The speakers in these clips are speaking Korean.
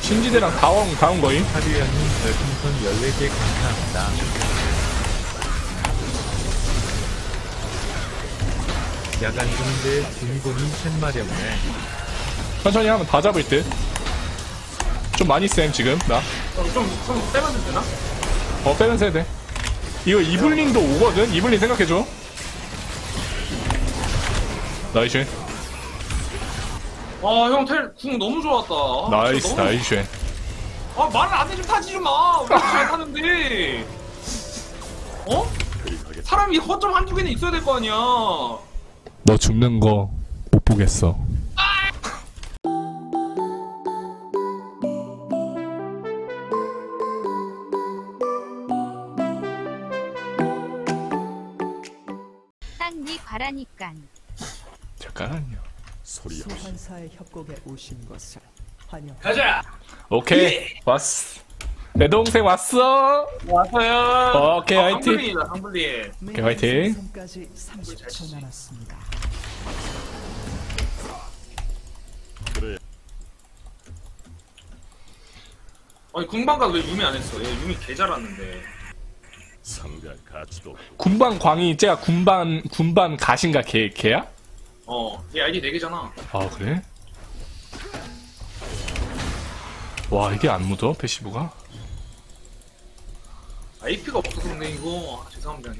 신지대랑 다온 다온 거임. 하류양님 별풍선 14개 감사합니다. 야간 중인데 주인공이 쇳마렵네. 천천히 하면 다 잡을 듯. 좀 많이 쌤 지금 나. 어, 좀, 좀 빼면 되나? 어 빼면서 해야 돼. 이거 이블린도 오거든. 이블린 생각해줘. 나이스 아, 형, 텔, 궁 너무 좋았다. 아, 나이스 진짜 너무- 나이스. 아, 말을 안 해주면 타지 좀 마. 왜 이렇게 잘 타는데? 어? 사람이 허점 한두 개는 있어야 될 거 아니야. 너 죽는 거 못 보겠어. 땅니 과라니깐. 잠깐만요. 소환사의 협곡에 오신 것을 환영. 가자! 오케이 왔어. 내 동생 왔어. 왔어요. 오케이, 아, 화이팅. 오케이, 화이팅. 30초 남았습니다. 아니, 궁방가 왜 유미 안 했어? 얘 유미 개 잘하는데. 상대할 가치도 없고 군반 광희 쟤가 군반 군반 가신가 걔 걔야? 어, 얘 아이디 4개잖아. 아 그래? 와 이게 안 묻어 패시브가? AP가 없어서 근데 이거. 아, 죄송합니다.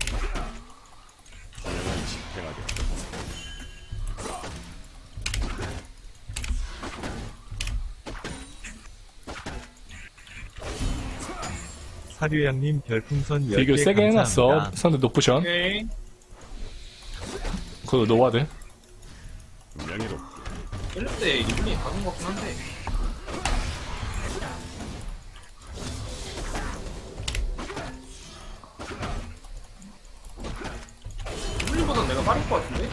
하류양님 별풍선 10개 비교 세게 해놨어 감사합니다. 상대 노프션 오케이. 그거 노와드 1렙 때 이분이 받은 것 같긴 한데. 이분보다 내가 빠를 것 같은데?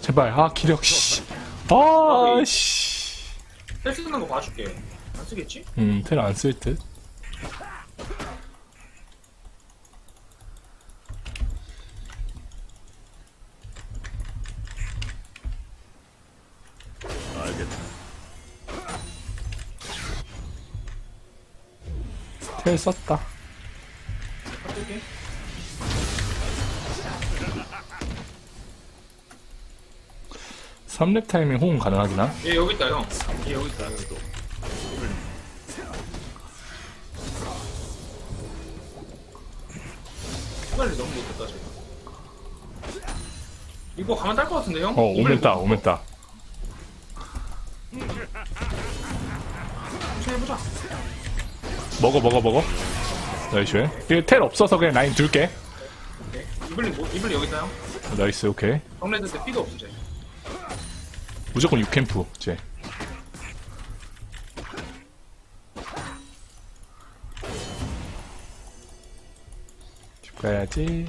제발 아 기력 씨 아 씨 텔 쓰는 거 봐줄게. 안 쓰겠지? 음 텔 안 쓸 듯 알겠다. 텔 썼다 바꿀게. 삼렙 타이밍 호응 가능하구나 얘 여기 있다 형. 얘 여기 있다. 빨리 너무 못했다 지금. 이거 가면 딸것 같은데 형? 어 오면 따 오면 따 먹어 먹어 먹어 나이스 이거 텔 없어서 그냥 라인 둘게. 이블린 뭐, 이블린 여기 형. 나이스 오케이 정레드 때 피도 없어 쟤. 무조건 6캠프 쟤집 가야지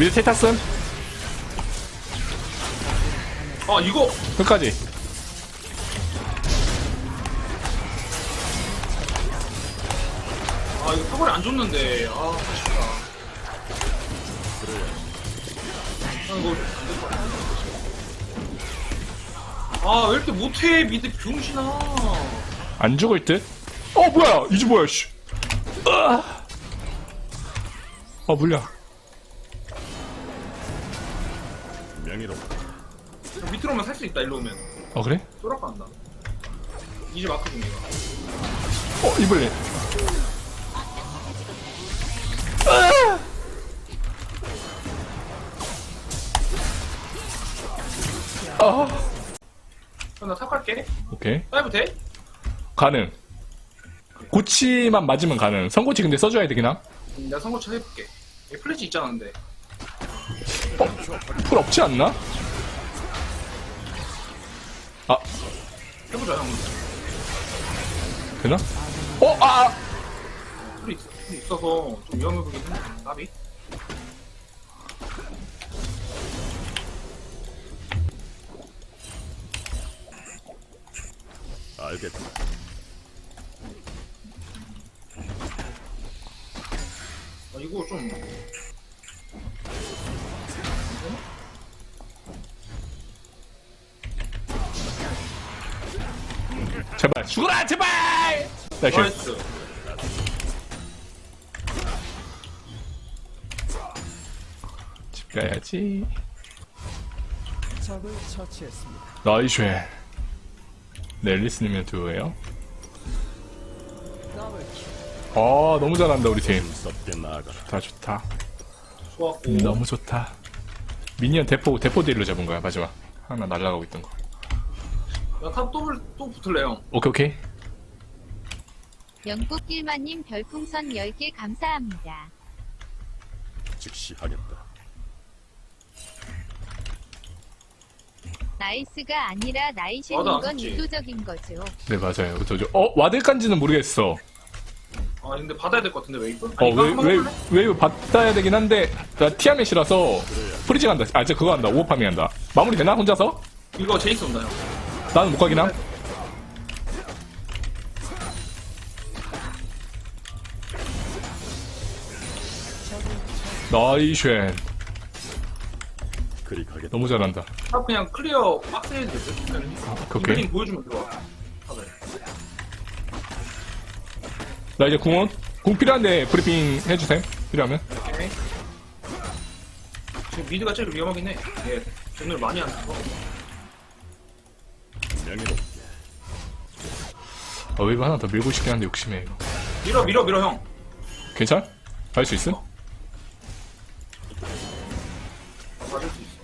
미드 텔 탔음 아 이거 끝까지 아 이거 사거리 안 줬는데 아 아쉽다. 아 이거. 아왜 이렇게 못해 미드 병신아. 안 죽을 듯? 어 뭐야 이제 뭐야 씨. 아, 아 물려 밑으로 오면 살 수 있다 일로 오면 어 그래? 쫄아까 한다. 이제 마크 중이가. 어 이블린 아 나 탑할게. 오케이 다이브 돼? 가능 고치만 맞으면 가능 선고치 근데 써줘야 돼 그냥 음, 내가 선거차 해볼게. 얘 플래시 있잖아 근데. 풀 없지 않나? 아 해보자 형. 되나? 어? 아! 아! 풀이 있어. 풀이 있어서 좀 위험해 보긴 했는데. 나비. 알겠다. 이거 좀 죽어라 제발! 나이스. 나이스. 집 가야지. 적을 처치했습니다. 나이스 넬리스님의 듀오예요? 더블킬. 아 너무 잘한다 우리 팀. 썩게 나아가라. 좋다 좋다. 좋았고. 너무 좋다. 미니언 대포 대포 딜로 잡은 거야 마지막. 하나 날아가고 있던 거 야 탑 또, 불- 또 붙을래 형 오케이 오케이 영국 길마님 별풍선 10개 감사합니다. 즉시 하겠다. 나이스가 아니라 나이시는 맞아, 건 그치. 의도적인 거죠. 네 맞아요 저, 저, 어 와드 간지는 모르겠어 아 근데 받아야 될 것 같은데 웨이브? 아니, 이거 한번 어왜 해볼래? 왜왜 받아야 되긴 한데 나 티아멧이라서 프리징 한다 아 이제 그거 한다 오버파밍 한다 마무리 되나 혼자서? 이거 제이스 온다 형 나는 못 가긴 함. 나이쉔 그리 가겠다. 너무 잘한다. 탑 그냥 클리어 박스 해도 될 듯? 그냥 오케이. 이블린 보여주면 탑을 나 이제 궁원 궁 필요한데 브리핑 해주셈 필요하면. 오케이. 지금 미드가 제일 위험하긴 해. 얘, 돈을 많이 안 쓰고 명예롭게. 어 웨이브 하나 더 밀고 싶긴 한데 욕심해 이거 밀어 밀어 밀어 형 괜찮? 할수 있음? 맞을 수 있어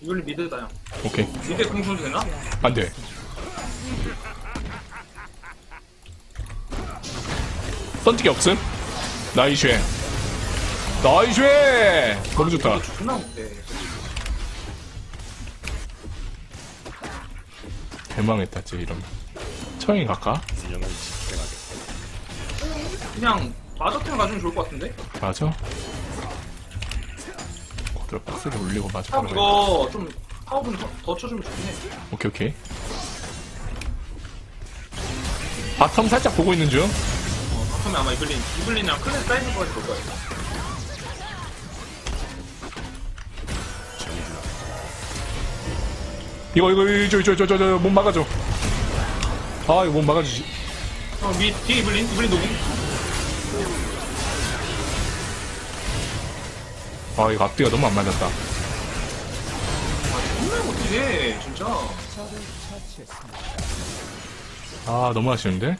이블린 미드다 형 오케이 미드에 공수도 되나? 안돼 던지기 없음? 나이쉔 나이쉔 너무 좋다. 이거 존나 못해 대망했다 진짜 이러면. 처형이 갈까? 그냥 마저템 가지면 좋을 것 같은데? 맞아? 코드로 박스를 올리고 맞아 탑 이거 좀 파워분 더, 더 쳐주면 좋긴 해. 오케이 오케이. 바텀 살짝 보고 있는 중. 어, 바텀에 아마 이블린 이블린이랑 클랜 사이즈 거에서 볼 거야 이거 이거 이거 저저저저 못 막아줘. 아 이거 못 막아주지. 어, 미, 뒤에 이블린 이블린 노공 아 이거 앞뒤가 너무 안 맞았다. 아 정말 못해 진짜. 아 너무 아쉬운데?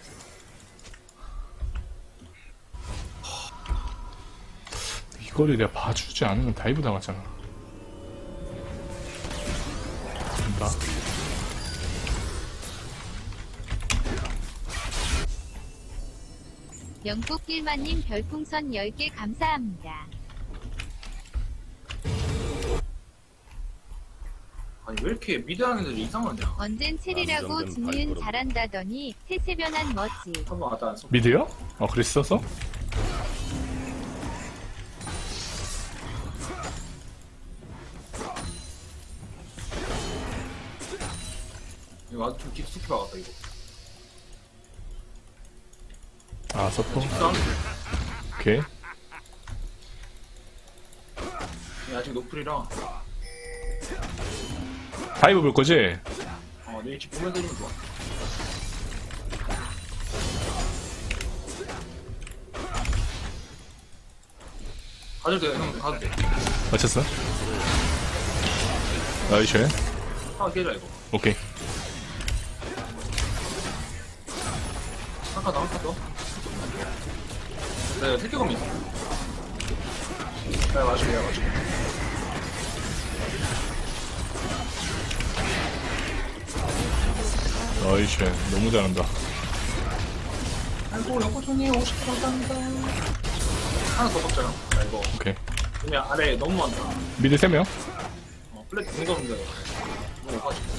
이거를 내가 봐주지 않으면 다이브 당하잖아 된다 영국 길마님 별풍선 10개 감사합니다. 아니 왜 이렇게 미드하는 애들이 이상하냐 언젠 체리라고 발걸음. 잘한다더니 태세 변한 멋지. 한번 왔다 왔어 미드요? 어 그랬었어? 깊숙이 박았다 이거. 아 서포? 오케이. 얘 아직 노플이라 다이브 볼 거지? 어 내일 집 보면 되면 좋아 가도 돼형 가도 돼. 맞췄어? 나이스 하나 깨자 이거. 오케이 더, 한칸 더. 네, 택배검 있어. 네, 맞을게, 내가 맞을게. 나이스 너무 잘한다 아이고, 연꽃송이 50% 감사합니다. 하나 더 먹자요. 자, 이거. 오케이 그냥 아래 너무 많다. 미드 3명 어, 플랫 공감인데. 너무 못 가지.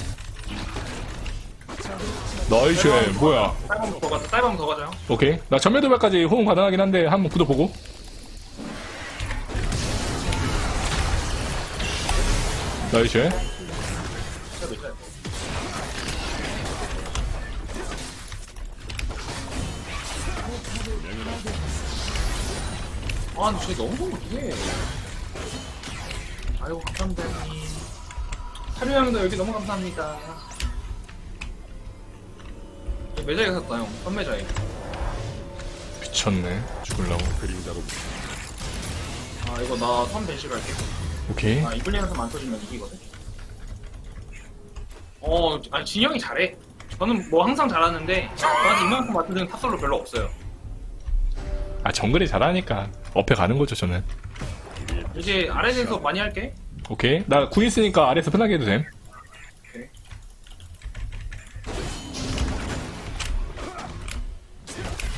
나이스. 뭐야? 쌀방 더 가자. 쌀방 더 가자. 형 오케이. 나 전면 도발까지 호응 가능하긴 한데 한번 굳어보고. 나이스. 아 근데 쟤 너무 못해 아이고 감사합니다 형님. 사료 형도 여기 너무 감사합니다. 저 매장에 샀다, 형. 선매장에. 미쳤네. 죽을라고. 그림자로 아, 이거 나선 벤시 갈게. 오케이. 아, 이블리에서 안 터지면 이기거든. 어, 아니, 진영이 잘해. 저는 뭐 항상 잘하는데, 저한테 이만큼 맞춰주는 탑솔로 별로 없어요. 아 정글이 잘하니까 업해 가는 거죠 저는. 이제 아래에서 많이 할게. 오케이. 나궁 있으니까 아래에서 편하게 해도 됨.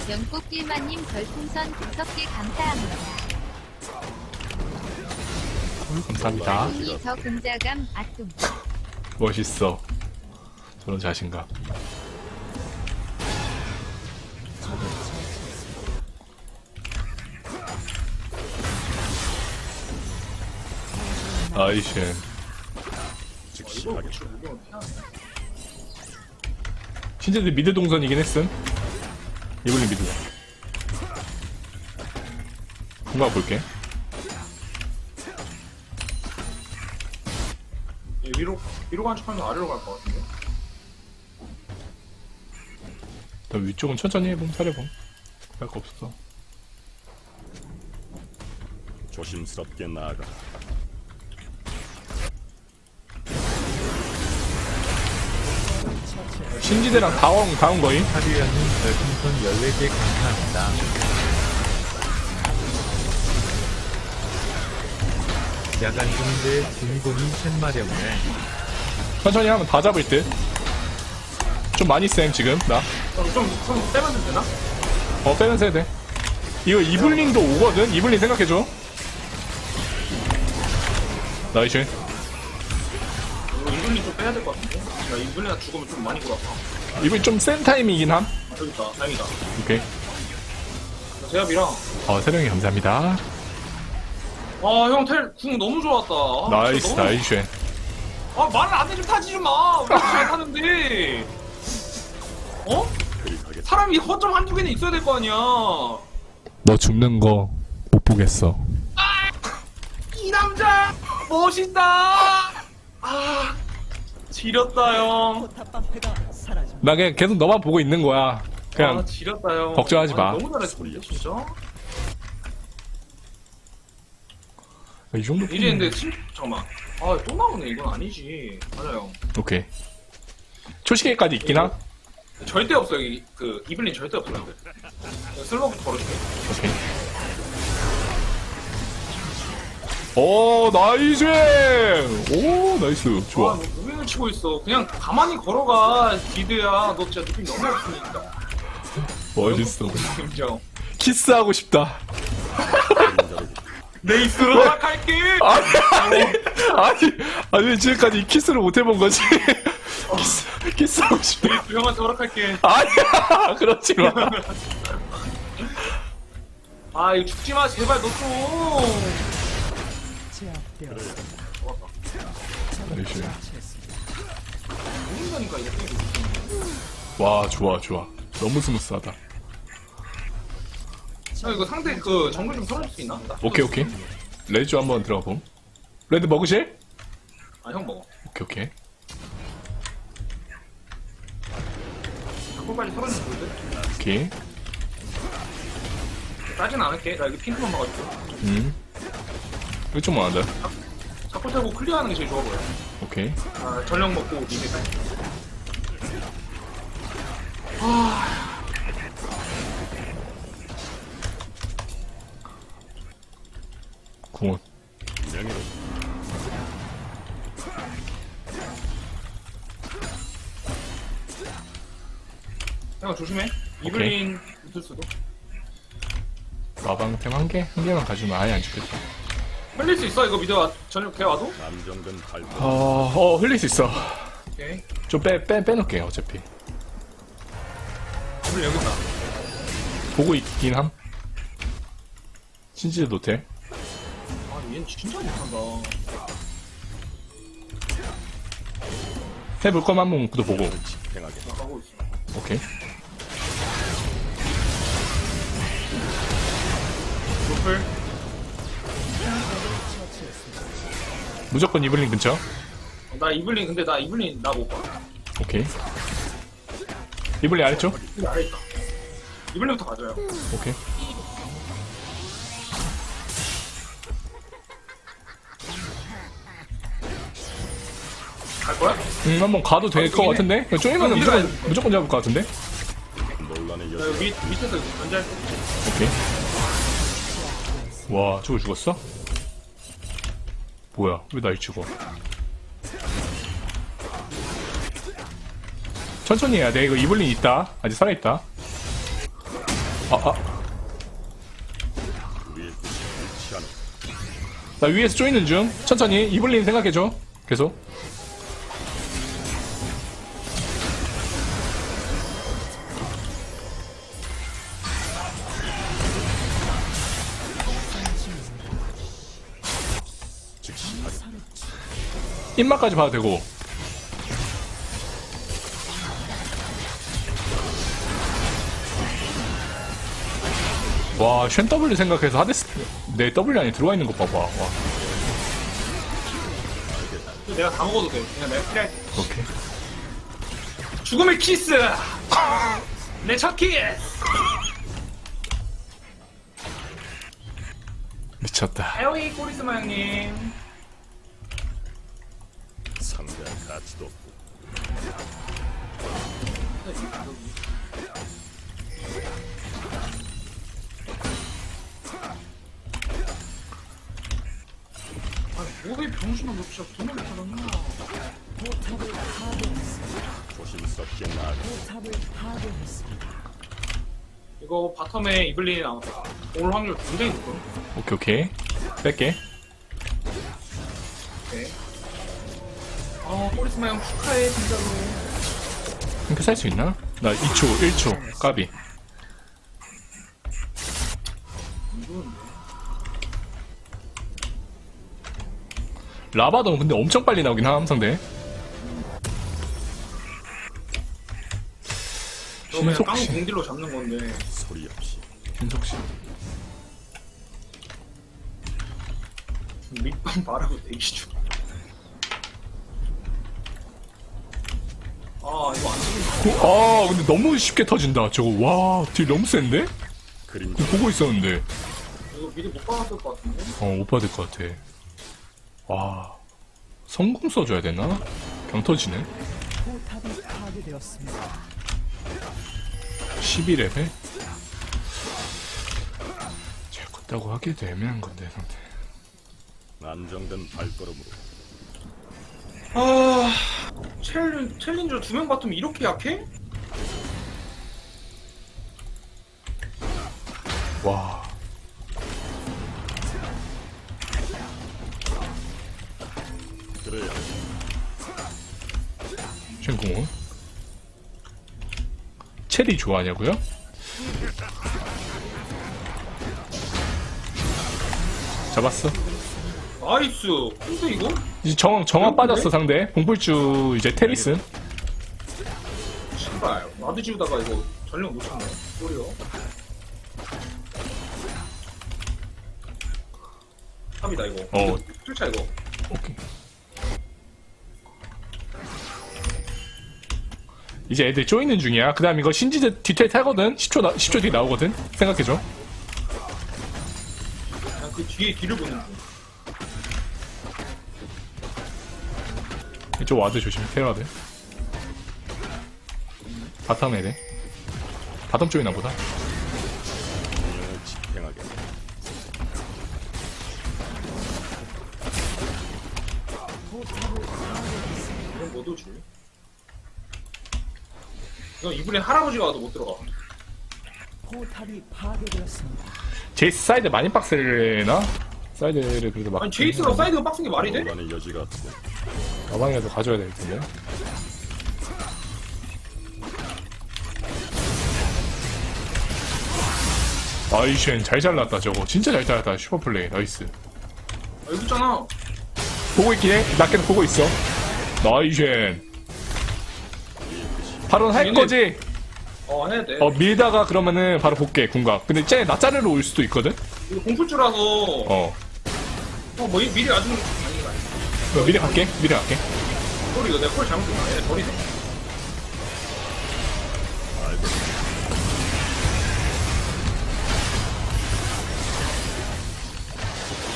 연꽃길마님 별풍선 5개 감사합니다. 감사합니다. 이저 공자감 아뚱. 멋있어. 저런 자신감. 아이쉔. 신제들 미드 동선이긴 했음. 이블린 미드. 금방 볼게. 얘 위로, 위로 간 척하면 아래로 갈 것 같은데. 나 위쪽은 천천히 해봄, 차려봄. 할거 없어. 조심스럽게 나아가. 신지대랑 다원, 다운 거임? 사류야님 별풍선 14개 감사합니다. 야간 중인데 주인공이 쇳마렵네. 천천히 하면 다 잡을 듯. 좀 많이 쌤, 지금, 나. 그럼 좀, 좀 빼면 되나? 어, 빼면서 해야 돼. 이거 이블린도 오거든? 이블린 생각해 줘. 나이스. 이거 이블린 좀 빼야 될 것 같은데? 야, 이블린가 죽으면 좀 많이 돌아가. 이블린 좀센 타임이긴 함. 아, 저기 있다. 다행이다. 오케이. 제압이랑. 어, 세령이 감사합니다. 아, 형, 텔, 궁 너무 좋았다. 아, 나이스, 진짜 너무- 나이스. 아, 말을 안 해주면 타지 좀 마. 왜 이렇게 잘 타는데? 어? 사람이 허점 한두 개는 있어야 될 거 아니야. 너 죽는 거 못 보겠어. 이 남자 멋있다. 아 지렸다 형. 나 그냥 계속 너만 보고 있는 거야. 그냥 아 지렸다 형. 걱정하지 마. 아니, 너무 잘했어 진짜. 이 정도. 이제 근데 진 잠깐만. 아또 나오네 이건 아니지. 맞아요. 오케이. 초시계까지 있긴 함. 절대 없어 여기 그 이블린 절대 없어. 근데. 내가 슬로우부터 걸어줄게. 오케이. 오, 나이스! 오, 나이스. 좋아. 아, 너 무빙을 치고 있어. 그냥 가만히 걸어가 기드야. 너 진짜 느낌 너무 없으니까. 멋있어. 키스하고 싶다. 그림자로 네이스로 시작할게. 아니, 아니, 아니, 아니, 왜 지금까지 이 키스를 못 해본 거지? 키스, 키스하고 싶다. 네이스 형한테 허락할게. 아니야, 그렇지 마. 아 이거 죽지 마 제발 너 좀. 제압되었습니다. 나이스. 처치했습니다. 게임. 와, 좋아, 좋아. 너무 스무스하다. 형 이거 상대 그 정글 좀 털어줄 수 있나? 나 오케이, 오케이. 레드 한번 들어가 봄. 레드 먹으실? 아형 먹어. 오케이, 오케이. 자꾸 빨리 털어주면 좋은데? 오케이. 따진 않을게. 나 여기 핑크만 봐가지고. 음. 이거 좀 많은데? 자꾸 타고 클리어하는 게 제일 좋아 보여. 오케이. 아 전력 먹고 리밋. 궁원. 명예로 형 조심해. 이블린 붙을 수도. 마방템 한 개? 한 개만 가지면 아예 안 죽겠다. 흘릴 수 있어? 이거 미드 와, 전력 개 와도? 감정된 발표. 어, 어, 흘릴 수 있어. 오케이. 좀 빼, 빼, 빼놓을게요, 어차피. 이블린 여기 있다. 보고 있긴 함. 신지도 노텔. 아 얘는 진짜 못한다. 해볼 거면 한번 그도 보고. 집행하겠다. 나 가고 있어. 오케이. 풀. 무조건 이블린 근처. 어, 나 이블린 근데 나 이블린 나 못 봐. 오케이. 이블린 아래쪽? 여기 아래 있다. 이블린부터 가져요. 오케이. 갈 거야? 음, 한번 가도 될 것 같은데? 쪼이면은 무조건, 무조건 잡을 것 같은데? 나 여기 밑, 밑에서 거. 오케이. 와, 저거 죽었어? 뭐야, 왜 날 죽어? 천천히 해야 돼. 이거 이블린 있다. 아직 살아있다. 아, 아. 나 위에서 쪼이는 중. 천천히. 이블린 생각해줘. 계속. 입맛까지 봐도 되고. 와, 쉔 W 생각해서 하데스 내 W 안에 들어와 있는 거 봐봐. 와, 내가 다 먹어도 돼. 그냥 내가 필요할 때. 오케이. 죽음의 키스! 내 첫 키스! 미쳤다. 에어이 꼬리스마 형님. 상대할 가치도 없고. 아니, 뭐해 병신아 너 진짜 돈을 못 받았나? 포탑을 파괴했습니다. 조심스럽게 나아가. 포탑을 파괴했습니다. 이거 바텀에 이블린이 나왔다. 올 확률 굉장히 높아. 오케이, 오케이. 뺄게. 오케이. 어, 꼬리스마 형 축하해, 진짜로. 이렇게 살 수 있나? 나 2초, 1초. 까비. 라바도 근데 엄청 빨리 나오긴 함, 상대. 저 그냥 신속 깡 씨. 공딜로 잡는 건데. 소리 없이. 신속 씨. 밑밥 말하고 대기 중. 아, 이거 안 찍힌다. 아, 근데 너무 쉽게 터진다. 저거, 와, 딜 너무 센데? 그림자 보고 있었는데. 이거 미리 못 받았을 것 같은데? 어, 못 받을 것 같아. 와. 성공 써줘야 되나? 경 터지네. 포탑이 파괴되었습니다. 12레벨? 잘 컸다고 하기도 애매한 건데, 상대. 안정된 발걸음으로 아, 챌린, 챌린저 두 명 같으면 이렇게 약해? 와. 그래야 쉔궁은? 체리 좋아하냐고요? 잡았어. 나이스. 근데 이거? 이제 정, 정화 빠졌어, 상대. 봉불주, 이제 테리슨. 신발. 나도 지우다가 이거 전력 못 쳤네. 소리요. 탑이다, 이거. 어. 뚫자, 이거. 오케이. 이제 애들 쪼이는 중이야. 그 다음 이거 신지드 뒤텔 타거든? 10초, 나, 10초 뒤에 나오거든? 생각해줘. 그냥 그 뒤에 뒤를 보는 중. 이쪽 와드 조심, 테러와드. 바텀 애들. 바텀 쪼이나 보다. 집행하게. 이건 못 오지. 이건 이분의 할아버지가 와도 못 들어가. 포탑이 파괴되었습니다. 제이스 사이드 많이 빡세를 해나? 사이드를 그래도 막. 아니, 제이스가 사이드가 빡센 게 말이 돼? 논란의 여지가 없고. 가방이라도 가져야 될 텐데. 아이쉔 잘 잘랐다 저거 진짜 잘 잘랐다 슈퍼플레이 나이스 아, 여기 있잖아. 보고 있긴 해. 나 계속 보고 있어. 나이쉔. 바로 할 얘네- 거지? 어, 해야 돼. 어, 밀다가 그러면은 바로 볼게, 궁각. 근데 쟤나 자르러 올 수도 있거든? 이거 공풀주라서 어 어, 뭐 이- 미리 와주 는거 아닌가? 어, 미리 갈게 미리 갈게 콜 이거 내가 콜 잘못했나? 얘 버리네.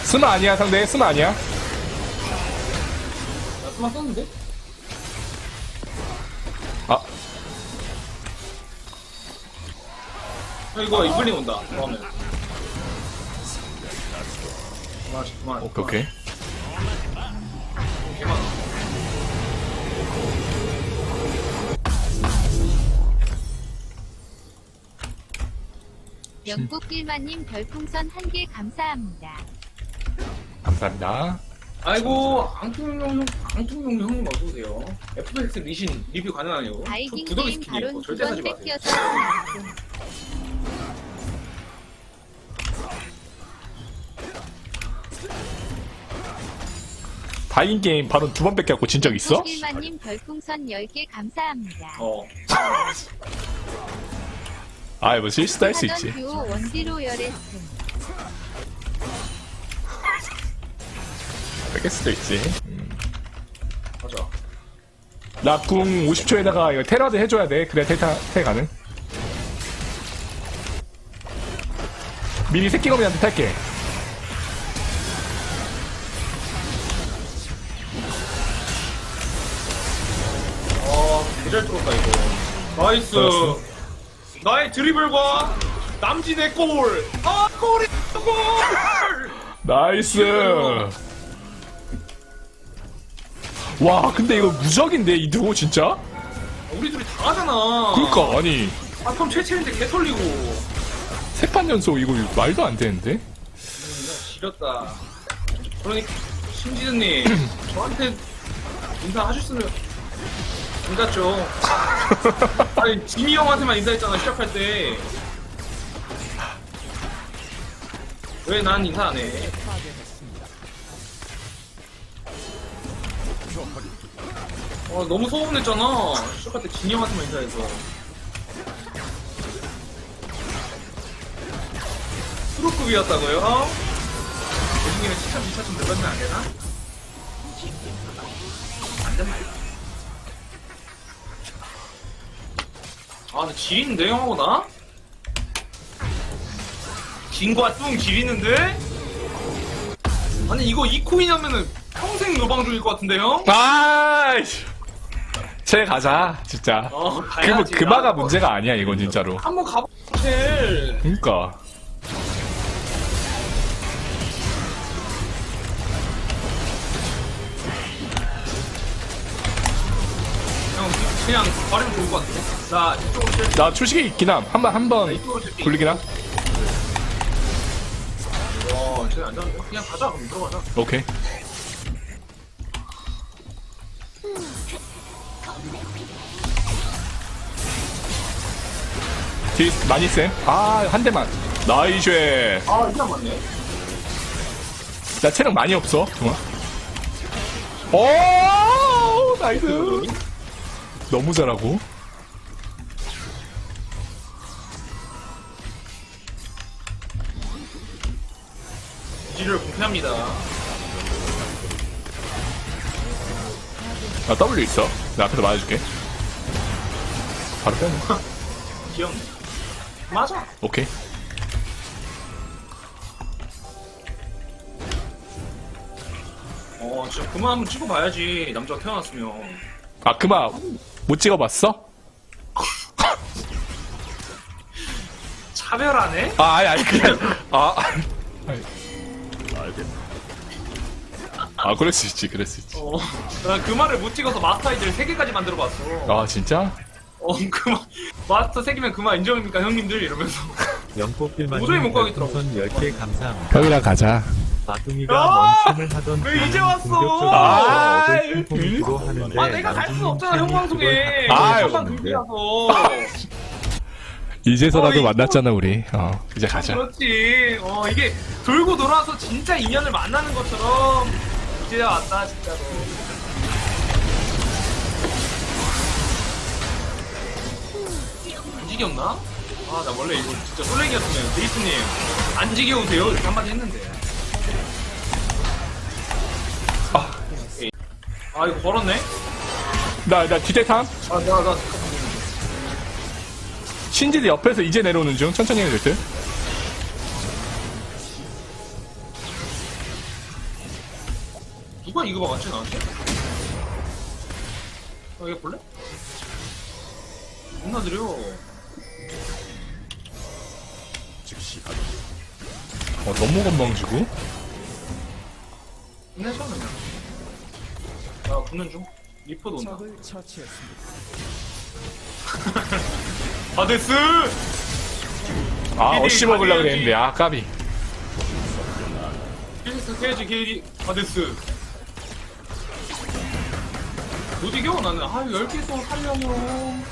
스마 아니야 상대 스마 아니야 나 스마 썼는데? 아 어, 이거 이블링 온다. 그러면. 그만, 그만. 오케이 오케이 개만. 영국 길마님 별풍선 한 개 감사합니다. 감사합니다 아이고, 앙통용 형, 앙통용 형님 어서 오세요. FX 리신 리뷰 가능하냐고? 저 바이킹 구독이 게임. 바론 절대 사지 두번 마세요. 뺏겨서 다인 게임 바로 두번 뺏겨갖고 진 적 있어? 영국길마님 별풍선 10개 감사합니다. 어. 아이 뭐 실수도 할수 하던 있지 듀오 원디로 열했음. 뺏길 수도 있지 맞아. 나궁 50초에다가 이거 테라드 해줘야 돼 그래야 텔타 텔 가능 미리 새끼 거미한테 탈게 나이스. 나의 드리블과 남진의 골. 아, 골이 골! 나이스 와 근데 이거 무적인데 이 두고 진짜? 우리 둘이 다 하잖아. 그니까 아니 아, 그럼 최채인데 개 털리고. 세판 연속 이거 말도 안 되는데? 지렸다. 그러니까, 심지드님, 저한테 인사하셨으면, 인사죠. 아니, 지미 형한테만 인사했잖아, 시작할 때. 왜 난 인사 안 해? 어, 너무 소문냈잖아. 시작할 때 진이 형한테만 인사해서. 프로급이었다고요? 요즘에 시차 미차 좀 늘었면 안 되나? 안 된다. 아, 근데 지리는데, 형하고 나? 진과 뚱 지리는데? 아니, 이거 이 코인 하면은 평생 노방 중일 것 같은데, 형? 아이씨 쟤 가자 진짜 어, 그, 가야지. 그마가 나 문제가 아니야 이건 진짜로 한번 첼. 그니까 그냥 버리면 좋을 것 같은데? 자, 이쪽으로 첼. 나 출식이 있긴 함 한번 한번 이쪽으로 첼. 굴리긴 함 와, 쟤안 잡는데? 그냥 가자, 그럼 들어가자. 오케이 딜 많이 쌤 아 한 대만 나이쉐 아, 이게 안 맞네. 나 체력 많이 없어 동아 오 나이스 너무 잘하고 지를 공개합니다. 나 W 있어 나 앞에서 맞아줄게 바로 빼네 귀엽네. 맞아. 오케이 어, 진짜 그만 한번 찍어봐야지. 남자가 태어났으면. 아 그마 못 찍어봤어? 차별하네? 아 아니 아니 그냥 아 아니. 아 그럴 수 있지 그럴 수 있지 어, 나 그 말을 못 찍어서 마스터 아이들 3개까지 만들어 봤어. 아 진짜? 어, 그 말, 마스터 3개면 그만 인정입니까, 형님들? 이러면서. 영국길마님 도저히 못 가겠더라고. 별풍선 10개 감사합니다. 형이랑 가자 마둥이가 야! 멈춤을 하던 왜 이제 중에 왔어? 공격적으로 아, 하는데 아, 내가 갈 수는 없잖아, 형 방송에. 한방 그걸 금지라서. 이제서라도 어이, 만났잖아 우리 어 이제 가자 그렇지. 어, 이게 돌고 돌아서 진짜 인연을 만나는 것처럼 이제 왔다, 진짜로. 움직였나? 아, 나 원래 이거 진짜 솔랭이었으면, 데이스님. 안 지겨우세요? 이렇게 한마디 했는데. 아, 이거 걸었네? 나, 나 뒤대탐? 아, 내가, 나, 신지드 옆에서 이제 내려오는 중. 천천히 해야 될 듯. 누가 이거 막았지, 나한테? 아, 이거 볼래? 존나 느려. 즉시 하기. 어, 너무 건방지고. 끝내자, 그냥. 아, 붙는 중. 리퍼도 온다. 적을 처치했습니다. 아데스! 아, 미리 어씨 먹으려고. 그랬는데, 아, 까비. 케이스 케이지 케이지 아데스. 못 이겨, 나는. 아, 10개 또 하려면.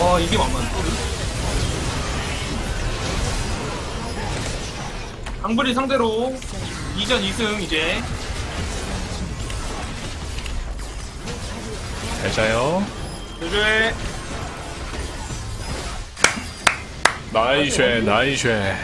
와, 이게 만만해. 강블이 상대로 2전 2승 이제 잘 자요. 요즘에 나이쉐, 나이쉐.